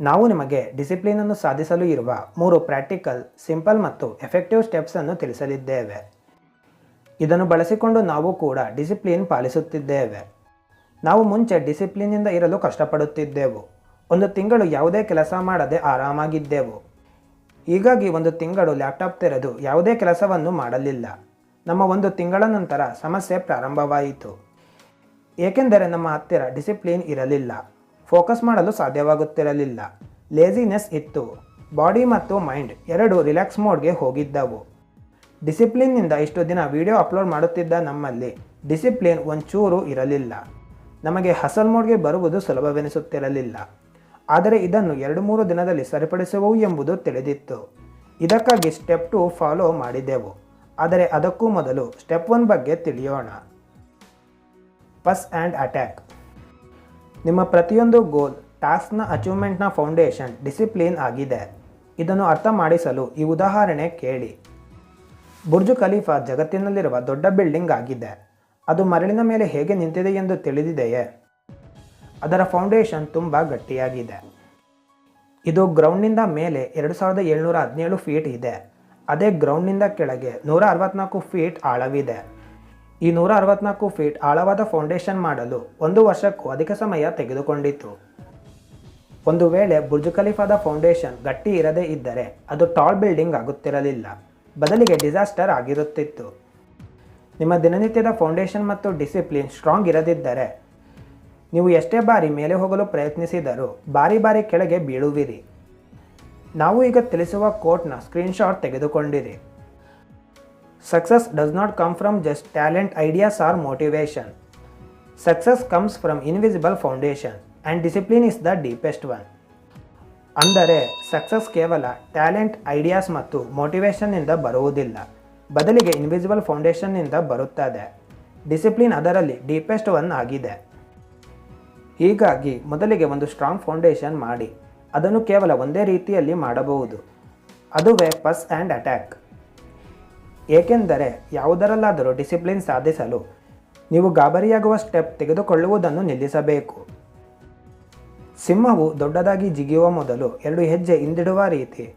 ನಾವು ನಿಮಗೆ ಡಿಸಿಪ್ಲಿನನ್ನು ಸಾಧಿಸಲು ಇರುವ ಮೂರು ಪ್ರಾಕ್ಟಿಕಲ್ ಸಿಂಪಲ್ ಮತ್ತು ಎಫೆಕ್ಟಿವ್ ಸ್ಟೆಪ್ಸನ್ನು ತಿಳಿಸಲಿದ್ದೇವೆ. ಇದನ್ನು ಬಳಸಿಕೊಂಡು ನಾವು ಕೂಡ ಡಿಸಿಪ್ಲಿನ್ ಪಾಲಿಸುತ್ತಿದ್ದೇವೆ. ನಾವು ಮುಂಚೆ ಡಿಸಿಪ್ಲಿನಿಂದ ಇರಲು ಕಷ್ಟಪಡುತ್ತಿದ್ದೆವು. ಒಂದು ತಿಂಗಳು ಯಾವುದೇ ಕೆಲಸ ಮಾಡದೆ ಆರಾಮಾಗಿದ್ದೆವು. ಹೀಗಾಗಿ ಒಂದು ತಿಂಗಳು ಲ್ಯಾಪ್ಟಾಪ್ ತೆರೆದು ಯಾವುದೇ ಕೆಲಸವನ್ನು ಮಾಡಲಿಲ್ಲ. ನಮ್ಮ ಒಂದು ತಿಂಗಳ ನಂತರ ಸಮಸ್ಯೆ ಪ್ರಾರಂಭವಾಯಿತು. ಏಕೆಂದರೆ ನಮ್ಮ ಹತ್ತಿರ ಡಿಸಿಪ್ಲಿನ್ ಇರಲಿಲ್ಲ. ಫೋಕಸ್ ಮಾಡಲು ಸಾಧ್ಯವಾಗುತ್ತಿರಲಿಲ್ಲ. ಲೇಜಿನೆಸ್ ಇತ್ತು. ಬಾಡಿ ಮತ್ತು ಮೈಂಡ್ ಎರಡು ರಿಲ್ಯಾಕ್ಸ್ ಮೋಡ್ಗೆ ಹೋಗಿದ್ದವು. ಡಿಸಿಪ್ಲಿನ್ನಿಂದ ಇಷ್ಟು ದಿನ ವಿಡಿಯೋ ಅಪ್ಲೋಡ್ ಮಾಡುತ್ತಿದ್ದ ನಮ್ಮಲ್ಲಿ ಡಿಸಿಪ್ಲಿನ್ ಒಂಚೂರು ಇರಲಿಲ್ಲ. ನಮಗೆ ಹಸಲ್ ಮೋಡ್ಗೆ ಬರುವುದು ಸುಲಭವೆನಿಸುತ್ತಿರಲಿಲ್ಲ. ಆದರೆ ಇದನ್ನು ಎರಡು ಮೂರು ದಿನದಲ್ಲಿ ಸರಿಪಡಿಸುವವು ಎಂಬುದು ತಿಳಿದಿತ್ತು. ಇದಕ್ಕಾಗಿ ಸ್ಟೆಪ್ ಟು ಫಾಲೋ ಮಾಡಿದೆವು. ಆದರೆ ಅದಕ್ಕೂ ಮೊದಲು ಸ್ಟೆಪ್ ಒನ್ ಬಗ್ಗೆ ತಿಳಿಯೋಣ. ಪಸ್ ಆ್ಯಂಡ್ ಅಟ್ಯಾಕ್ ನಿಮ್ಮ ಪ್ರತಿಯೊಂದು ಗೋಲ್ ಟಾಸ್ಕ್ನ ಅಚೀವ್ಮೆಂಟ್ನ ಫೌಂಡೇಶನ್ ಡಿಸಿಪ್ಲಿನ್ ಆಗಿದೆ. ಇದನ್ನು ಅರ್ಥ ಮಾಡಿಸಲು ಈ ಉದಾಹರಣೆ ಕೇಳಿ. ಬುರ್ಜು ಖಲೀಫಾ ಜಗತ್ತಿನಲ್ಲಿರುವ ದೊಡ್ಡ ಬಿಲ್ಡಿಂಗ್ ಆಗಿದೆ. ಅದು ಮರಳಿನ ಮೇಲೆ ಹೇಗೆ ನಿಂತಿದೆ ಎಂದು ತಿಳಿದಿದೆಯೇ? ಅದರ ಫೌಂಡೇಶನ್ ತುಂಬ ಗಟ್ಟಿಯಾಗಿದೆ. ಇದು ಗ್ರೌಂಡ್ನಿಂದ ಮೇಲೆ ಎರಡು ಸಾವಿರದ ಏಳ್ನೂರ ಹದಿನೇಳು ಫೀಟ್ ಇದೆ. ಅದೇ ಗ್ರೌಂಡ್ನಿಂದ ಕೆಳಗೆ ನೂರ ಅರವತ್ನಾಲ್ಕು ಫೀಟ್ ಆಳವಿದೆ. ಈ ನೂರ ಅರವತ್ನಾಲ್ಕು ಫೀಟ್ ಆಳವಾದ ಫೌಂಡೇಶನ್ ಮಾಡಲು ಒಂದು ವರ್ಷಕ್ಕೂ ಅಧಿಕ ಸಮಯ ತೆಗೆದುಕೊಂಡಿತು ಒಂದು ವೇಳೆ ಬುರ್ಜು ಖಲೀಫಾದ ಫೌಂಡೇಶನ್ ಗಟ್ಟಿ ಇರದೇ ಇದ್ದರೆ ಅದು ಟಾಲ್ ಬಿಲ್ಡಿಂಗ್ ಆಗುತ್ತಿರಲಿಲ್ಲ. ಬದಲಿಗೆ ಡಿಸಾಸ್ಟರ್ ಆಗಿರುತ್ತಿತ್ತು. ನಿಮ್ಮ ದಿನನಿತ್ಯದ ಫೌಂಡೇಶನ್ ಮತ್ತು ಡಿಸಿಪ್ಲಿನ್ ಸ್ಟ್ರಾಂಗ್ ಇರದಿದ್ದರೆ ನೀವು ಎಷ್ಟೇ ಬಾರಿ ಮೇಲೆ ಹೋಗಲು ಪ್ರಯತ್ನಿಸಿದರೂ ಬಾರಿ ಬಾರಿ ಕೆಳಗೆ ಬೀಳುವಿರಿ. ನಾವು ಈಗ ತಿಳಿಸುವ ಕೋಟ್ನ ಸ್ಕ್ರೀನ್ಶಾಟ್ ತೆಗೆದುಕೊಂಡಿರಿ. Success does not come from just talent ideas or motivation success comes from invisible foundation and discipline is the deepest one ಅಂದರೆ ಸಕ್ಸಸ್ ಕೇವಲ ಟ್ಯಾಲೆಂಟ್ ಐಡಿಯಾಸ್ ಮತ್ತು ಮೋಟಿವೇಶನ್ನಿಂದ ಬರುವುದಿಲ್ಲ. ಬದಲಿಗೆ ಇನ್ವಿಸಿಬಲ್ ಫೌಂಡೇಶನ್ನಿಂದ ಬರುತ್ತದೆ. ಡಿಸಿಪ್ಲಿನ್ ಅದರಲ್ಲಿ ಡೀಪೆಸ್ಟ್ ಒನ್ ಆಗಿದೆ. ಹೀಗಾಗಿ, ಮೊದಲಿಗೆ ಒಂದು ಸ್ಟ್ರಾಂಗ್ ಫೌಂಡೇಶನ್ ಮಾಡಿ. ಅದನ್ನು ಕೇವಲ ಒಂದೇ ರೀತಿಯಲ್ಲಿ ಮಾಡಬಹುದು. ಅದುವೇ ಪಸ್ ಆ್ಯಂಡ್ ಅಟ್ಯಾಕ್ ಏಕೆಂದರೆ ಯಾವುದರಲ್ಲಾದರೂ ಡಿಸಿಪ್ಲಿನ್ ಸಾಧಿಸಲು ನೀವು ಗಾಬರಿಯಾಗುವ ಸ್ಟೆಪ್ ತೆಗೆದುಕೊಳ್ಳುವುದನ್ನು ನಿಲ್ಲಿಸಬೇಕು. ಸಿಂಹವು ದೊಡ್ಡದಾಗಿ ಜಿಗಿಯುವ ಮೊದಲು ಎರಡು ಹೆಜ್ಜೆ ಹಿಂದಿಡುವ ರೀತಿ,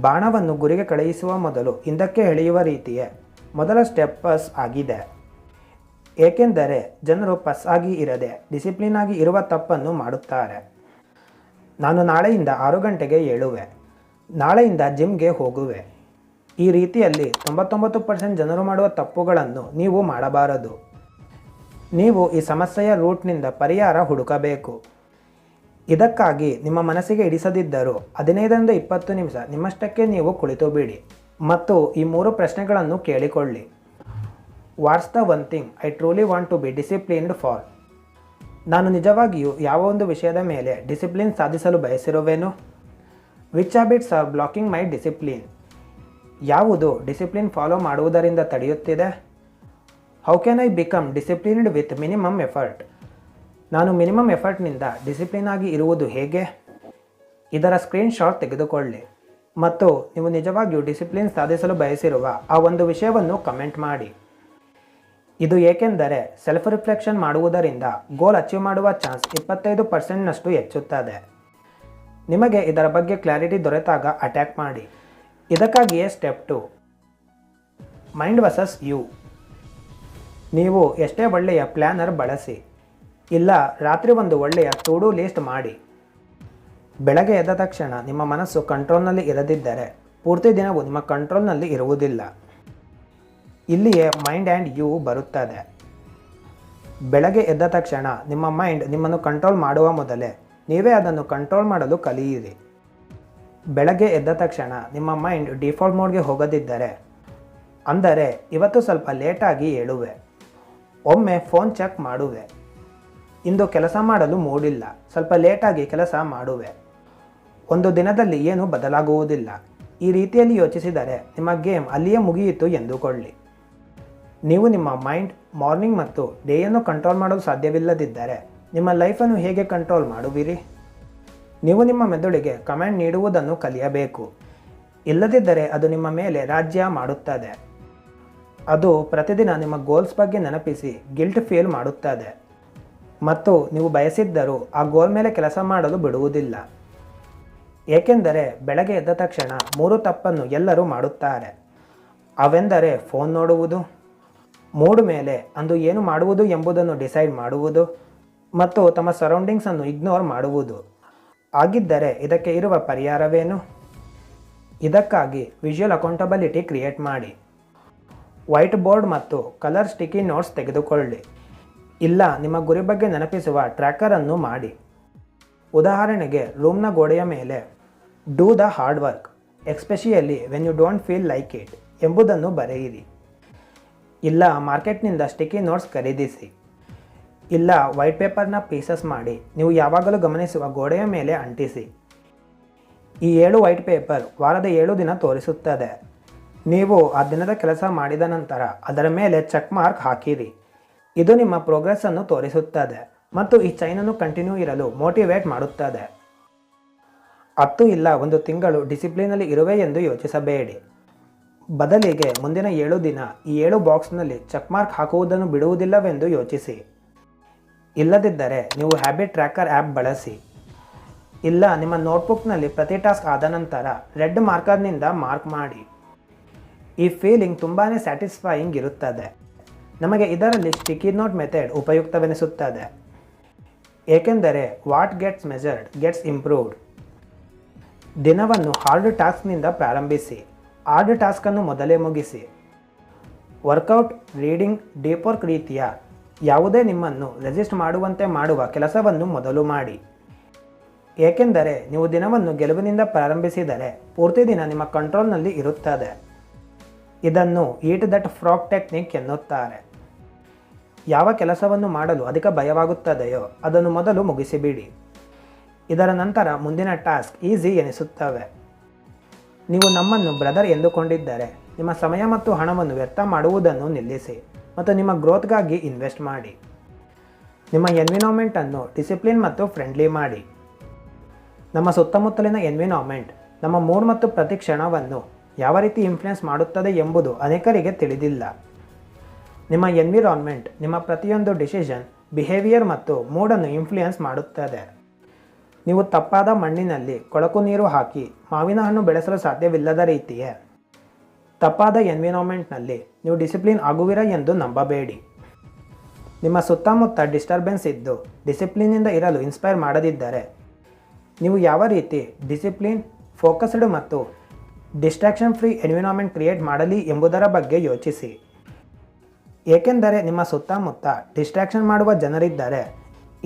ಬಾಣವನ್ನು ಗುರಿಗೆ ಕಳುಹಿಸುವ ಮೊದಲು ಹಿಂದಕ್ಕೆ ಎಳೆಯುವ ರೀತಿಯೇ ಮೊದಲ ಸ್ಟೆಪ್ ಪಸ್ ಆಗಿದೆ. ಏಕೆಂದರೆ ಜನರು ಪಸ್ ಆಗಿ ಇರದೆ ಡಿಸಿಪ್ಲಿನ್ ಆಗಿ ಇರುವ ತಪ್ಪನ್ನು ಮಾಡುತ್ತಾರೆ. ನಾನು ನಾಳೆಯಿಂದ ಆರು ಗಂಟೆಗೆ ಏಳುವೆ. ನಾಳೆಯಿಂದ ಜಿಮ್ಗೆ ಹೋಗುವೆ. ಈ ರೀತಿಯಲ್ಲಿ ತೊಂಬತ್ತೊಂಬತ್ತು ಪರ್ಸೆಂಟ್ ಜನರು ಮಾಡುವ ತಪ್ಪುಗಳನ್ನು ನೀವು ಮಾಡಬಾರದು. ನೀವು ಈ ಸಮಸ್ಯೆಯ ರೂಟ್ನಿಂದ ಪರಿಹಾರ ಹುಡುಕಬೇಕು. ಇದಕ್ಕಾಗಿ ನಿಮ್ಮ ಮನಸ್ಸಿಗೆ ಇಡಿಸದಿದ್ದರೂ ಹದಿನೈದರಿಂದ ಇಪ್ಪತ್ತು ನಿಮಿಷ ನಿಮ್ಮಷ್ಟಕ್ಕೆ ನೀವು ಕುಳಿತು ಬಿಡಿ. ಮತ್ತು ಈ ಮೂರು ಪ್ರಶ್ನೆಗಳನ್ನು ಕೇಳಿಕೊಳ್ಳಿ. What's the one thing I truly want to be disciplined for ನಾನು ನಿಜವಾಗಿಯೂ ಯಾವ ಒಂದು ವಿಷಯದ ಮೇಲೆ ಡಿಸಿಪ್ಲಿನ್ ಸಾಧಿಸಲು ಬಯಸಿರುವೆನು? Which habits are blocking my discipline ಯಾವುದು ಡಿಸಿಪ್ಲಿನ್ ಫಾಲೋ ಮಾಡುವುದರಿಂದ ತಡೆಯುತ್ತಿದೆ? How can I become disciplined with minimum effort ನಾನು ಮಿನಿಮಮ್ ಎಫರ್ಟ್ನಿಂದ ಡಿಸಿಪ್ಲಿನ್ ಆಗಿ ಇರುವುದು ಹೇಗೆ? ಇದರ ಸ್ಕ್ರೀನ್ಶಾಟ್ ತೆಗೆದುಕೊಳ್ಳಿ. ಮತ್ತು ನೀವು ನಿಜವಾಗಿಯೂ ಡಿಸಿಪ್ಲಿನ್ ಸಾಧಿಸಲು ಬಯಸಿರುವ ಆ ಒಂದು ವಿಷಯವನ್ನು ಕಮೆಂಟ್ ಮಾಡಿ. ಇದು ಏಕೆಂದರೆ ಸೆಲ್ಫ್ ರಿಫ್ಲೆಕ್ಷನ್ ಮಾಡುವುದರಿಂದ ಗೋಲ್ ಅಚೀವ್ ಮಾಡುವ ಚಾನ್ಸ್ ಇಪ್ಪತ್ತೈದು ಪರ್ಸೆಂಟ್ನಷ್ಟು ಹೆಚ್ಚುತ್ತದೆ. ನಿಮಗೆ ಇದರ ಬಗ್ಗೆ ಕ್ಲಾರಿಟಿ ದೊರೆತಾಗ ಅಟ್ಯಾಕ್ ಮಾಡಿ. ಇದಕ್ಕಾಗಿಯೇ step two mind versus you ನೀವು ಎಷ್ಟೇ ಒಳ್ಳೆಯ ಪ್ಲ್ಯಾನರ್ ಬಳಸಿ, ಇಲ್ಲ ರಾತ್ರಿ ಒಂದು ಒಳ್ಳೆಯ ಟು ಲಿಸ್ಟ್ ಮಾಡಿ, ಬೆಳಗ್ಗೆ ಎದ್ದ ತಕ್ಷಣ ನಿಮ್ಮ ಮನಸ್ಸು ಕಂಟ್ರೋಲ್ನಲ್ಲಿ ಇರದಿದ್ದರೆ ಪೂರ್ತಿ ದಿನವೂ ನಿಮ್ಮ ಕಂಟ್ರೋಲ್ನಲ್ಲಿ ಇರುವುದಿಲ್ಲ. ಇಲ್ಲಿಯೇ ಮೈಂಡ್ ಆ್ಯಂಡ್ ಯು ಬರುತ್ತದೆ. ಬೆಳಗ್ಗೆ ಎದ್ದ ತಕ್ಷಣ ನಿಮ್ಮ ಮೈಂಡ್ ನಿಮ್ಮನ್ನು ಕಂಟ್ರೋಲ್ ಮಾಡುವ ಮೊದಲೇ ನೀವೇ ಅದನ್ನು ಕಂಟ್ರೋಲ್ ಮಾಡಲು ಕಲಿಯಿರಿ. ಬೆಳಗ್ಗೆ ಎದ್ದ ತಕ್ಷಣ ನಿಮ್ಮ ಮೈಂಡ್ ಡಿಫಾಲ್ಟ್ ಮೋಡ್ಗೆ ಹೋಗದಿದ್ದರೆ, ಅಂದರೆ ಇವತ್ತು ಸ್ವಲ್ಪ ಲೇಟಾಗಿ ಏಳುವೆ. ಒಮ್ಮೆ ಫೋನ್ ಚೆಕ್ ಮಾಡುವೆ. ಇಂದು ಕೆಲಸ ಮಾಡಲು ಮೂಡಿಲ್ಲ. ಸ್ವಲ್ಪ ಲೇಟಾಗಿ ಕೆಲಸ ಮಾಡುವೆ. ಒಂದು ದಿನದಲ್ಲಿ ಏನೂ ಬದಲಾಗುವುದಿಲ್ಲ. ಈ ರೀತಿಯಲ್ಲಿ ಯೋಚಿಸಿದರೆ ನಿಮ್ಮ ಗೇಮ್ ಅಲ್ಲಿಯೇ ಮುಗಿಯಿತು ಎಂದುಕೊಳ್ಳಿ. ನೀವು ನಿಮ್ಮ ಮೈಂಡ್, ಮಾರ್ನಿಂಗ್ ಮತ್ತು ಡೇಯನ್ನು ಕಂಟ್ರೋಲ್ ಮಾಡಲು ಸಾಧ್ಯವಿಲ್ಲದಿದ್ದರೆ ನಿಮ್ಮ ಲೈಫನ್ನು ಹೇಗೆ ಕಂಟ್ರೋಲ್ ಮಾಡುವಿರಿ? ನೀವು ನಿಮ್ಮ ಮೆದುಳಿಗೆ ಕಮೆಂಟ್ ನೀಡುವುದನ್ನು ಕಲಿಯಬೇಕು. ಇಲ್ಲದಿದ್ದರೆ ಅದು ನಿಮ್ಮ ಮೇಲೆ ರಾಜ್ಯ ಮಾಡುತ್ತದೆ. ಅದು ಪ್ರತಿದಿನ ನಿಮ್ಮ ಗೋಲ್ಸ್ ಬಗ್ಗೆ ನೆನಪಿಸಿ ಗಿಲ್ಟ್ ಫೀಲ್ ಮಾಡುತ್ತದೆ. ಮತ್ತು ನೀವು ಬಯಸಿದ್ದರೂ ಆ ಗೋಲ್ ಮೇಲೆ ಕೆಲಸ ಮಾಡಲು ಬಿಡುವುದಿಲ್ಲ. ಏಕೆಂದರೆ ಬೆಳಗ್ಗೆ ಎದ್ದ ತಕ್ಷಣ ಮೂರು ತಪ್ಪನ್ನು ಎಲ್ಲರೂ ಮಾಡುತ್ತಾರೆ. ಅವೆಂದರೆ ಫೋನ್ ನೋಡುವುದು ಮೂಡ್ ಮೇಲೆ ಅಂದು ಏನು ಮಾಡುವುದು ಎಂಬುದನ್ನು ಡಿಸೈಡ್ ಮಾಡುವುದು, ಮತ್ತು ತಮ್ಮ ಸರೌಂಡಿಂಗ್ಸನ್ನು ಇಗ್ನೋರ್ ಮಾಡುವುದು. ಆಗಿದ್ದರೆ ಇದಕ್ಕೆ ಇರುವ ಪರಿಹಾರವೇನು? ಇದಕ್ಕಾಗಿ ವಿಜುವಲ್ ಅಕೌಂಟಬಿಲಿಟಿ ಕ್ರಿಯೇಟ್ ಮಾಡಿ. ವೈಟ್ ಬೋರ್ಡ್ ಮತ್ತು ಕಲರ್ ಸ್ಟಿಕ್ಕಿ ನೋಟ್ಸ್ ತೆಗೆದುಕೊಳ್ಳಿ. ಇಲ್ಲ, ನಿಮ್ಮ ಗುರಿ ಬಗ್ಗೆ ನೆನಪಿಸುವ ಟ್ರ್ಯಾಕರನ್ನು ಮಾಡಿ. ಉದಾಹರಣೆಗೆ ರೂಮ್ನ ಗೋಡೆಯ ಮೇಲೆ do the hard work especially when you don't feel like it ಎಂಬುದನ್ನು ಬರೆಯಿರಿ. ಇಲ್ಲ ಮಾರ್ಕೆಟ್ನಿಂದ ಸ್ಟಿಕ್ಕಿ ನೋಟ್ಸ್ ಖರೀದಿಸಿ. ಇಲ್ಲ ವೈಟ್ ಪೇಪರ್ನ ಪೀಸಸ್ ಮಾಡಿ. ನೀವು ಯಾವಾಗಲೂ ಗಮನಿಸುವ ಗೋಡೆಯ ಮೇಲೆ ಅಂಟಿಸಿ. ಈ ಏಳು ವೈಟ್ ಪೇಪರ್ ವಾರದ ಏಳು ದಿನ ತೋರಿಸುತ್ತದೆ. ನೀವು ಆ ದಿನದ ಕೆಲಸ ಮಾಡಿದ ನಂತರ ಅದರ ಮೇಲೆ ಚೆಕ್ ಮಾರ್ಕ್ ಹಾಕಿರಿ. ಇದು ನಿಮ್ಮ ಪ್ರೋಗ್ರೆಸ್ಸನ್ನು ತೋರಿಸುತ್ತದೆ ಮತ್ತು ಈ ಚೈನನ್ನು ಕಂಟಿನ್ಯೂ ಇರಲು ಮೋಟಿವೇಟ್ ಮಾಡುತ್ತದೆ. ಹತ್ತು ಇಲ್ಲ, ಒಂದು ತಿಂಗಳು ಡಿಸಿಪ್ಲಿನಲ್ಲಿ ಇರುವೆ ಎಂದು ಯೋಚಿಸಬೇಡಿ. ಬದಲಿಗೆ ಮುಂದಿನ ಏಳು ದಿನ ಈ ಏಳು ಬಾಕ್ಸ್ನಲ್ಲಿ ಚೆಕ್ ಮಾರ್ಕ್ ಹಾಕುವುದನ್ನು ಬಿಡುವುದಿಲ್ಲವೆಂದು ಯೋಚಿಸಿ. ಇಲ್ಲದಿದ್ದರೆ ನೀವು ಹ್ಯಾಬಿಟ್ ಟ್ರ್ಯಾಕರ್ ಆ್ಯಪ್ ಬಳಸಿ. ಇಲ್ಲ, ನಿಮ್ಮ ನೋಟ್ಬುಕ್ನಲ್ಲಿ ಪ್ರತಿ ಟಾಸ್ಕ್ ಆದ ನಂತರ ರೆಡ್ ಮಾರ್ಕರ್ನಿಂದ ಮಾರ್ಕ್ ಮಾಡಿ. ಈ ಫೀಲಿಂಗ್ ತುಂಬಾ ಸ್ಯಾಟಿಸ್ಫೈಯಿಂಗ್ ಇರುತ್ತದೆ. ನಮಗೆ ಇದರಲ್ಲಿ ಸ್ಟಿಕ್ಕಿ ನೋಟ್ ಮೆಥಡ್ ಉಪಯುಕ್ತವೆನಿಸುತ್ತದೆ. ಏಕೆಂದರೆ what gets measured gets improved ದಿನವನ್ನು ಹಾರ್ಡ್ ಟಾಸ್ಕ್ನಿಂದ ಪ್ರಾರಂಭಿಸಿ. ಹಾರ್ಡ್ ಟಾಸ್ಕನ್ನು ಮೊದಲೇ ಮುಗಿಸಿ. ವರ್ಕೌಟ್ ರೀಡಿಂಗ್ ಡೀಪ್ ವರ್ಕ್ ರೀತಿಯ ಯಾವುದೇ ನಿಮ್ಮನ್ನು ರೆಜಿಸ್ಟ್ ಮಾಡುವಂತೆ ಮಾಡುವ ಕೆಲಸವನ್ನು ಮೊದಲು ಮಾಡಿ. ಏಕೆಂದರೆ ನೀವು ದಿನವನ್ನು ಗೆಲುವಿನಿಂದ ಪ್ರಾರಂಭಿಸಿದರೆ ಪೂರ್ತಿ ದಿನ ನಿಮ್ಮ ಕಂಟ್ರೋಲ್ನಲ್ಲಿ ಇರುತ್ತದೆ. ಇದನ್ನು ಈಟ್ ದಟ್ ಫ್ರಾಕ್ ಟೆಕ್ನಿಕ್ ಎನ್ನುತ್ತಾರೆ. ಯಾವ ಕೆಲಸವನ್ನು ಮಾಡಲು ಅಧಿಕ ಭಯವಾಗುತ್ತದೆಯೋ ಅದನ್ನು ಮೊದಲು ಮುಗಿಸಿಬಿಡಿ. ಇದರ ನಂತರ ಮುಂದಿನ ಟಾಸ್ಕ್ ಈಸಿ ಎನಿಸುತ್ತವೆ. ನೀವು ನಮ್ಮನ್ನು ಬ್ರದರ್ ಎಂದುಕೊಂಡಿದ್ದರೆ ನಿಮ್ಮ ಸಮಯ ಮತ್ತು ಹಣವನ್ನು ವ್ಯರ್ಥ ಮಾಡುವುದನ್ನು ನಿಲ್ಲಿಸಿ. ಮತ್ತು ನಿಮ್ಮ ಗ್ರೋತ್ಗಾಗಿ ಇನ್ವೆಸ್ಟ್ ಮಾಡಿ. ನಿಮ್ಮ ಎನ್ವಿನಾನ್ಮೆಂಟನ್ನು ಡಿಸಿಪ್ಲಿನ್ ಮತ್ತು ಫ್ರೆಂಡ್ಲಿ ಮಾಡಿ. ನಮ್ಮ ಸುತ್ತಮುತ್ತಲಿನ ಎನ್ವಿನಾನ್ಮೆಂಟ್ ನಮ್ಮ ಮೂಡ್ ಮತ್ತು ಪ್ರತಿ ಕ್ಷಣವನ್ನು ಯಾವ ರೀತಿ ಇನ್ಫ್ಲುಯೆನ್ಸ್ ಮಾಡುತ್ತದೆ ಎಂಬುದು ಅನೇಕರಿಗೆ ತಿಳಿದಿಲ್ಲ. ನಿಮ್ಮ ಎನ್ವಿರಾನ್ಮೆಂಟ್, ನಿಮ್ಮ ಪ್ರತಿಯೊಂದು ಡಿಸಿಷನ್ ಬಿಹೇವಿಯರ್ ಮತ್ತು ಮೂಡನ್ನು ಇನ್ಫ್ಲುಯೆನ್ಸ್ ಮಾಡುತ್ತದೆ. ನೀವು ತಪ್ಪಾದ ಮಣ್ಣಿನಲ್ಲಿ ಕೊಳಕು ನೀರು ಹಾಕಿ ಮಾವಿನ ಹಣ್ಣು ಬೆಳೆಸಲು ಸಾಧ್ಯವಿಲ್ಲದ ರೀತಿಯೇ. ತಪ್ಪಾದ ಎನ್ವಿರಾನ್ಮೆಂಟ್ನಲ್ಲಿ ನೀವು ಡಿಸಿಪ್ಲಿನ್ ಆಗುವಿರ ಎಂದು ನಂಬಬೇಡಿ. ನಿಮ್ಮ ಸುತ್ತಮುತ್ತ ಡಿಸ್ಟರ್ಬೆನ್ಸ್ ಇದ್ದು ಡಿಸಿಪ್ಲಿನಿಂದ ಇರಲು ಇನ್ಸ್ಪೈರ್ ಮಾಡದಿದ್ದರೆ ನೀವು ಯಾವ ರೀತಿ ಡಿಸಿಪ್ಲಿನ್, ಫೋಕಸ್ಡ್ ಮತ್ತು ಡಿಸ್ಟ್ರಾಕ್ಷನ್ ಫ್ರೀ ಎನ್ವಿರಾನ್ಮೆಂಟ್ ಕ್ರಿಯೇಟ್ ಮಾಡಲಿ ಎಂಬುದರ ಬಗ್ಗೆ ಯೋಚಿಸಿ. ಏಕೆಂದರೆ ನಿಮ್ಮ ಸುತ್ತಮುತ್ತ ಡಿಸ್ಟ್ರಾಕ್ಷನ್ ಮಾಡುವ ಜನರಿದ್ದರೆ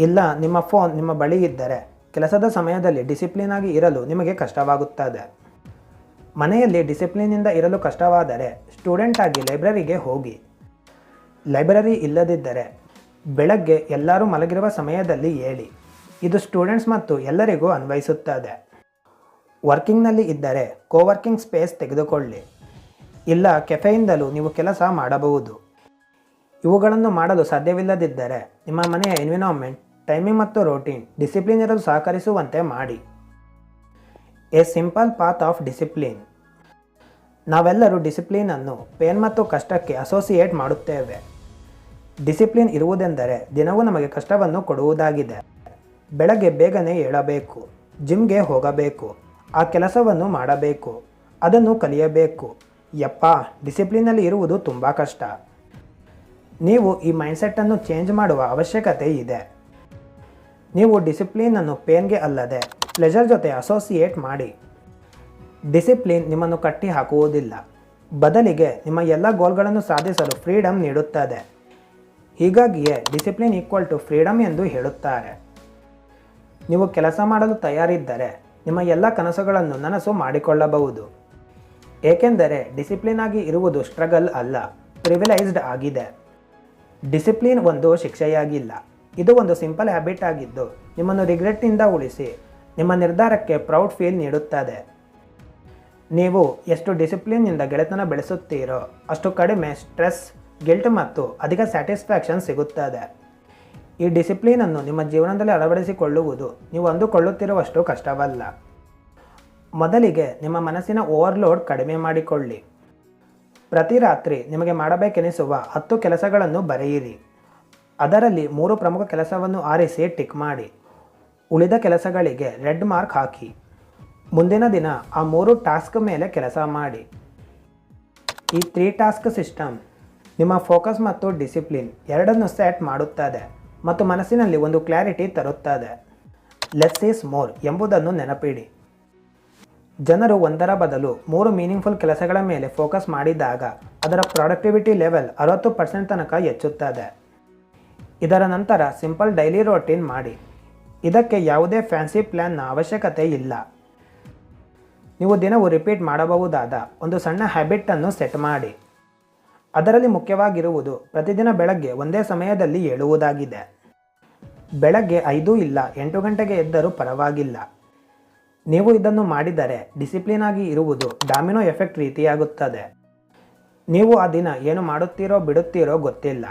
ಇಲ್ಲ ನಿಮ್ಮ ಫೋನ್ ನಿಮ್ಮ ಬಳಿ ಇದ್ದರೆ ಕೆಲಸದ ಸಮಯದಲ್ಲಿ ಡಿಸಿಪ್ಲಿನ್ ಆಗಿ ಇರಲು ನಿಮಗೆ ಕಷ್ಟವಾಗುತ್ತದೆ. ಮನೆಯಲ್ಲಿ ಡಿಸಿಪ್ಲಿನಿಂದ ಇರಲು ಕಷ್ಟವಾದರೆ ಸ್ಟೂಡೆಂಟ್ ಆಗಿ ಲೈಬ್ರರಿಗೆ ಹೋಗಿ. ಲೈಬ್ರರಿ ಇಲ್ಲದಿದ್ದರೆ ಬೆಳಗ್ಗೆ ಎಲ್ಲರೂ ಮಲಗಿರುವ ಸಮಯದಲ್ಲಿ ಹೇಳಿ. ಇದು ಸ್ಟೂಡೆಂಟ್ಸ್ ಮತ್ತು ಎಲ್ಲರಿಗೂ ಅನ್ವಯಿಸುತ್ತದೆ. ವರ್ಕಿಂಗ್ನಲ್ಲಿ ಇದ್ದರೆ ಕೋವರ್ಕಿಂಗ್ ಸ್ಪೇಸ್ ತೆಗೆದುಕೊಳ್ಳಿ. ಇಲ್ಲ, ಕೆಫೆಯಿಂದಲೂ ನೀವು ಕೆಲಸ ಮಾಡಬಹುದು. ಇವುಗಳನ್ನು ಮಾಡಲು ಸಾಧ್ಯವಿಲ್ಲದಿದ್ದರೆ ನಿಮ್ಮ ಮನೆಯ ಎನ್ವಿರಾನ್ಮೆಂಟ್, ಟೈಮಿಂಗ್ ಮತ್ತು ರೋಟೀನ್ ಡಿಸಿಪ್ಲಿನ್ ಇರಲು ಸಹಕರಿಸುವಂತೆ ಮಾಡಿ. A simple path of discipline. ನಾವೆಲ್ಲರೂ ಡಿಸಿಪ್ಲಿನನ್ನು ಪೇನ್ ಮತ್ತು ಕಷ್ಟಕ್ಕೆ ಅಸೋಸಿಯೇಟ್ ಮಾಡುತ್ತೇವೆ. ಡಿಸಿಪ್ಲಿನ್ ಇರುವುದೆಂದರೆ ದಿನವೂ ನಮಗೆ ಕಷ್ಟವನ್ನು ಕೊಡುವುದಾಗಿದೆ. ಬೆಳಗ್ಗೆ ಬೇಗನೆ ಏಳಬೇಕು, ಜಿಮ್ಗೆ ಹೋಗಬೇಕು, ಆ ಕೆಲಸವನ್ನು ಮಾಡಬೇಕು, ಅದನ್ನು ಕಲಿಯಬೇಕು. ಯಪ್ಪ, ಡಿಸಿಪ್ಲಿನಲ್ಲಿ ಇರುವುದು ತುಂಬ ಕಷ್ಟ. ನೀವು ಈ ಮೈಂಡ್ಸೆಟ್ಟನ್ನು ಚೇಂಜ್ ಮಾಡುವ ಅವಶ್ಯಕತೆ ಇದೆ. ನೀವು ಡಿಸಿಪ್ಲಿನನ್ನು ಪೇನ್ಗೆ ಅಲ್ಲದೆ ಪ್ಲೆಜರ್ ಜೊತೆ ಅಸೋಸಿಯೇಟ್ ಮಾಡಿ. ಡಿಸಿಪ್ಲಿನ್ ನಿಮ್ಮನ್ನು ಕಟ್ಟಿ ಹಾಕುವುದಿಲ್ಲ ಬದಲಿಗೆ ನಿಮ್ಮ ಎಲ್ಲ ಗೋಲ್ಗಳನ್ನು ಸಾಧಿಸಲು ಫ್ರೀಡಮ್ ನೀಡುತ್ತದೆ. ಹೀಗಾಗಿಯೇ ಡಿಸಿಪ್ಲಿನ್ ಈಕ್ವಲ್ ಟು ಫ್ರೀಡಮ್ ಎಂದು ಹೇಳುತ್ತಾರೆ. ನೀವು ಕೆಲಸ ಮಾಡಲು ತಯಾರಿದ್ದರೆ ನಿಮ್ಮ ಎಲ್ಲ ಕನಸುಗಳನ್ನು ನನಸು ಮಾಡಿಕೊಳ್ಳಬಹುದು. ಏಕೆಂದರೆ ಡಿಸಿಪ್ಲಿನ್ ಆಗಿ ಇರುವುದು ಸ್ಟ್ರಗಲ್ ಅಲ್ಲ, ಪ್ರಿವಿಲೈಸ್ಡ್ ಆಗಿದೆ. ಡಿಸಿಪ್ಲಿನ್ ಒಂದು ಶಿಕ್ಷೆಯಾಗಿಲ್ಲ. ಇದು ಒಂದು ಸಿಂಪಲ್ ಹ್ಯಾಬಿಟ್ ಆಗಿದ್ದು ನಿಮ್ಮನ್ನು ರಿಗ್ರೆಟ್ನಿಂದ ಉಳಿಸಿ ನಿಮ್ಮ ನಿರ್ಧಾರಕ್ಕೆ ಪ್ರೌಡ್ ಫೀಲ್ ನೀಡುತ್ತದೆ. ನೀವು ಎಷ್ಟು ಡಿಸಿಪ್ಲಿನ್ನಿಂದ ಗೆಳೆತನ ಬೆಳೆಸುತ್ತೀರೋ ಅಷ್ಟು ಕಡಿಮೆ ಸ್ಟ್ರೆಸ್, ಗಿಲ್ಟ್ ಮತ್ತು ಅಧಿಕ ಸ್ಯಾಟಿಸ್ಫ್ಯಾಕ್ಷನ್ ಸಿಗುತ್ತದೆ. ಈ ಡಿಸಿಪ್ಲಿನನ್ನು ನಿಮ್ಮ ಜೀವನದಲ್ಲಿ ಅಳವಡಿಸಿಕೊಳ್ಳುವುದು ನೀವು ಅಂದುಕೊಳ್ಳುತ್ತಿರುವಷ್ಟು ಕಷ್ಟವಲ್ಲ. ಮೊದಲಿಗೆ ನಿಮ್ಮ ಮನಸ್ಸಿನ ಓವರ್ಲೋಡ್ ಕಡಿಮೆ ಮಾಡಿಕೊಳ್ಳಿ. ಪ್ರತಿ ರಾತ್ರಿ ನಿಮಗೆ ಮಾಡಬೇಕೆನಿಸುವ ಹತ್ತು ಕೆಲಸಗಳನ್ನು ಬರೆಯಿರಿ. ಅದರಲ್ಲಿ ಮೂರು ಪ್ರಮುಖ ಕೆಲಸವನ್ನು ಆರಿಸಿ ಟಿಕ್ ಮಾಡಿ. ಉಳಿದ ಕೆಲಸಗಳಿಗೆ ರೆಡ್ ಮಾರ್ಕ್ ಹಾಕಿ. ಮುಂದಿನ ದಿನ ಆ ಮೂರು ಟಾಸ್ಕ್ ಮೇಲೆ ಕೆಲಸ ಮಾಡಿ. ಈ ತ್ರೀ ಟಾಸ್ಕ್ ಸಿಸ್ಟಮ್ ನಿಮ್ಮ ಫೋಕಸ್ ಮತ್ತು ಡಿಸಿಪ್ಲಿನ್ ಎರಡನ್ನು ಸೆಟ್ ಮಾಡುತ್ತದೆ ಮತ್ತು ಮನಸ್ಸಿನಲ್ಲಿ ಒಂದು ಕ್ಲಾರಿಟಿ ತರುತ್ತದೆ. ಲೆಸ್ ಈಸ್ ಮೋರ್ ಎಂಬುದನ್ನು ನೆನಪಿಡಿ. ಜನರು ಒಂದರ ಬದಲು ಮೂರು ಮೀನಿಂಗ್ಫುಲ್ ಕೆಲಸಗಳ ಮೇಲೆ ಫೋಕಸ್ ಮಾಡಿದಾಗ ಅದರ ಪ್ರಾಡಕ್ಟಿವಿಟಿ ಲೆವೆಲ್ ಅರವತ್ತು ಪರ್ಸೆಂಟ್ ತನಕ ಹೆಚ್ಚುತ್ತದೆ. ಇದರ ನಂತರ ಸಿಂಪಲ್ ಡೈಲಿ ರೊಟೀನ್ ಮಾಡಿ. ಇದಕ್ಕೆ ಯಾವುದೇ ಫ್ಯಾನ್ಸಿ ಪ್ಲ್ಯಾನ್ನ ಅವಶ್ಯಕತೆ ಇಲ್ಲ. ನೀವು ದಿನವೂ ರಿಪೀಟ್ ಮಾಡಬಹುದಾದ ಒಂದು ಸಣ್ಣ ಹ್ಯಾಬಿಟನ್ನು ಸೆಟ್ ಮಾಡಿ. ಅದರಲ್ಲಿ ಮುಖ್ಯವಾಗಿರುವುದು ಪ್ರತಿದಿನ ಬೆಳಗ್ಗೆ ಒಂದೇ ಸಮಯದಲ್ಲಿ ಏಳುವುದಾಗಿದೆ. ಬೆಳಗ್ಗೆ ಐದು ಇಲ್ಲ ಎಂಟು ಗಂಟೆಗೆ ಎದ್ದರೂ ಪರವಾಗಿಲ್ಲ. ನೀವು ಇದನ್ನು ಮಾಡಿದರೆ ಡಿಸಿಪ್ಲಿನ್ ಆಗಿ ಇರುವುದು ಡಾಮಿನೋ ಎಫೆಕ್ಟ್ ರೀತಿಯಾಗುತ್ತದೆ. ನೀವು ಆ ದಿನ ಏನು ಮಾಡುತ್ತೀರೋ ಬಿಡುತ್ತೀರೋ ಗೊತ್ತಿಲ್ಲ.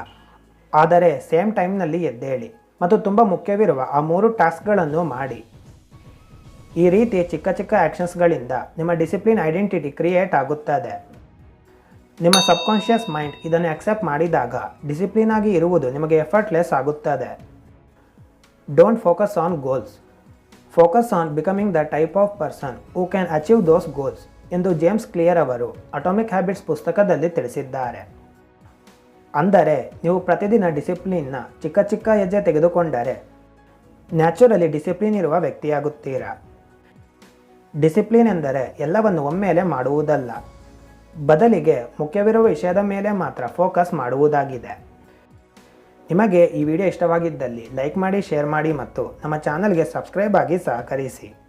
ಆದರೆ ಸೇಮ್ ಟೈಮ್ನಲ್ಲಿ ಎದ್ದೇಳಿ. ಮತ್ತು ತುಂಬ ಮುಖ್ಯವಿರುವ ಆ ಮೂರು ಟಾಸ್ಕ್ಗಳನ್ನು ಮಾಡಿ. ಈ ರೀತಿ ಚಿಕ್ಕ ಚಿಕ್ಕ ಆ್ಯಕ್ಷನ್ಸ್ಗಳಿಂದ ನಿಮ್ಮ ಡಿಸಿಪ್ಲಿನ್ ಐಡೆಂಟಿಟಿ ಕ್ರಿಯೇಟ್ ಆಗುತ್ತದೆ. ನಿಮ್ಮ ಸಬ್ಕಾನ್ಷಿಯಸ್ ಮೈಂಡ್ ಇದನ್ನು ಅಕ್ಸೆಪ್ಟ್ ಮಾಡಿದಾಗ ಡಿಸಿಪ್ಲಿನ್ ಆಗಿ ಇರುವುದು ನಿಮಗೆ ಎಫರ್ಟ್ಲೆಸ್ ಆಗುತ್ತದೆ. Don't focus on goals focus on becoming the type of person who can achieve those goals ಎಂದು ಜೇಮ್ಸ್ ಕ್ಲಿಯರ್ ಅವರು ಅಟೋಮಿಕ್ ಹ್ಯಾಬಿಟ್ಸ್ ಪುಸ್ತಕದಲ್ಲಿ ತಿಳಿಸಿದ್ದಾರೆ. ಅಂದರೆ ನೀವು ಪ್ರತಿದಿನ ಡಿಸಿಪ್ಲಿನ್ನ ಚಿಕ್ಕ ಚಿಕ್ಕ ಹೆಜ್ಜೆ ತೆಗೆದುಕೊಂಡರೆ ನ್ಯಾಚುರಲಿ ಡಿಸಿಪ್ಲಿನ್ ಇರುವ ವ್ಯಕ್ತಿಯಾಗುತ್ತೀರಾ. ಡಿಸಿಪ್ಲಿನ್ ಎಂದರೆ ಎಲ್ಲವನ್ನು ಒಮ್ಮೆಲೆ ಮಾಡುವುದಲ್ಲ. ಬದಲಿಗೆ ಮುಖ್ಯವಿರುವ ವಿಷಯದ ಮೇಲೆ ಮಾತ್ರ ಫೋಕಸ್ ಮಾಡುವುದಾಗಿದೆ. ನಿಮಗೆ ಈ ವಿಡಿಯೋ ಇಷ್ಟವಾಗಿದ್ದಲ್ಲಿ ಲೈಕ್ ಮಾಡಿ, ಶೇರ್ ಮಾಡಿ ಮತ್ತು ನಮ್ಮ ಚಾನಲ್ಗೆ ಸಬ್ಸ್ಕ್ರೈಬ್ ಆಗಿ ಸಹಕರಿಸಿ.